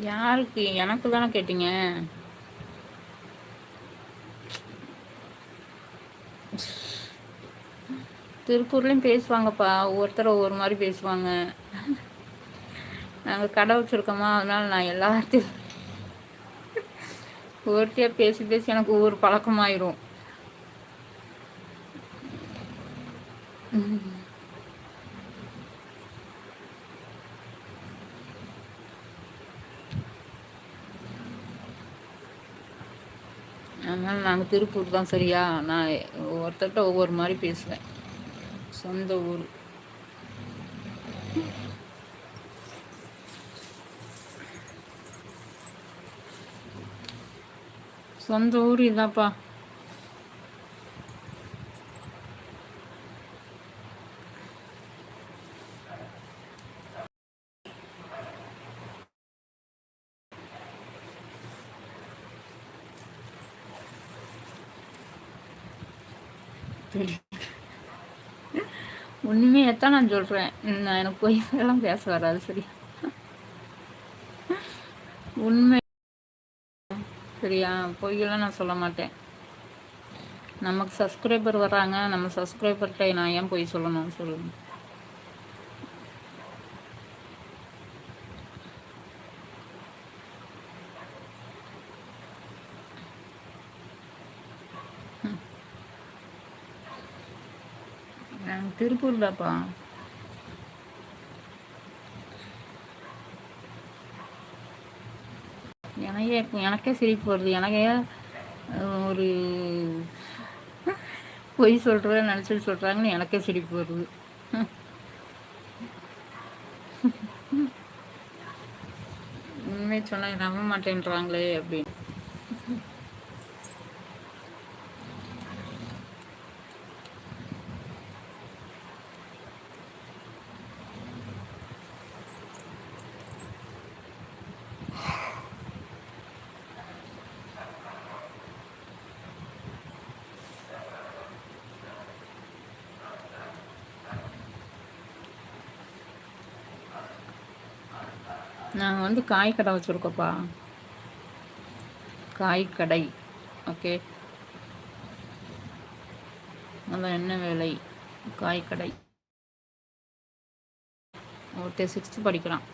யாருக்கு? எனக்கு தானே கேட்டீங்க. திருப்பூர்லயும் பேசுவாங்கப்பா. ஒவ்வொருத்தர் ஒவ்வொரு மாதிரி பேசுவாங்க. நாங்க கடை வச்சிருக்கோமா? அதனால நான் எல்லாத்தையும் ஒவ்வொருத்தையாக பேசி பேசி எனக்கு ஒவ்வொரு பழக்கமாயிரும். அதனால் நாங்கள் திருப்பூர் தான் சரியா? நான் ஒவ்வொருத்தர்கிட்ட ஒவ்வொரு மாதிரி பேசுவேன். சொந்த ஊர். சொந்த ஊர் இதாப்பா. உண்மையத்தான் நான் சொல்றேன். நான் எனக்கு பொய்யெல்லாம் பேச வராது சரி உண்மை. சரியா? பொய்யெல்லாம் நான் சொல்ல மாட்டேன். நமக்கு சப்ஸ்கிரைபர் வர்றாங்க. நம்ம சப்ஸ்கிரைபர்கிட்ட நான் ஏன் பொய் சொல்லணும்? நாங்கள் திருப்பூர் தாப்பா எனக்கே எனக்கே சிரிப்பு வருது. எனக்கே ஒரு பொய் சொல்கிறத நினச்சிட்டு சொல்கிறாங்கன்னு எனக்கே சிரிப்பு வருது. உண்மை சொன்னால் நம்ப மாட்டேன்றாங்களே அப்படின்னு. நாங்கள் வந்து காய் கடை வச்சுருக்கோப்பா காய் கடை ஓகே. அதான் என்ன வேலை? காய் கடை ஒருத்தர் சிக்ஸ்த்து படிக்கிறான்.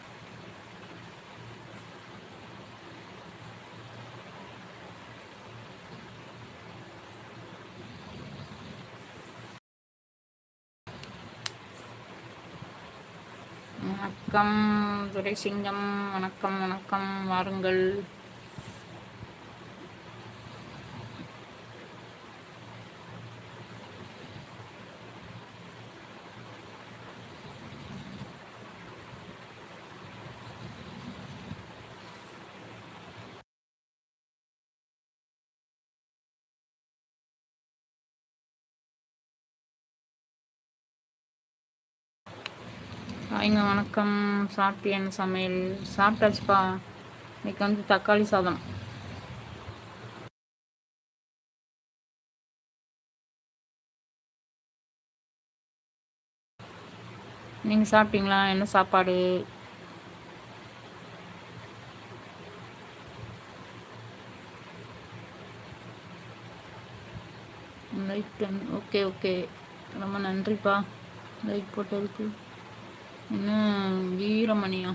வணக்கம். துரைசிங்கம் வணக்கம் வணக்கம். வாருங்கள். ஐங்க வணக்கம். சாப்பிட்டேன் சமையல்? சாப்பிட்டாச்சுப்பா. இன்னைக்கு வந்து தக்காளி சாதம். நீங்கள் சாப்பிட்டீங்களா? என்ன சாப்பாடு? Like okay okay. ரொம்ப நன்றிப்பா. லைக் போட்டதுக்கு. என்ன வீரமணியா.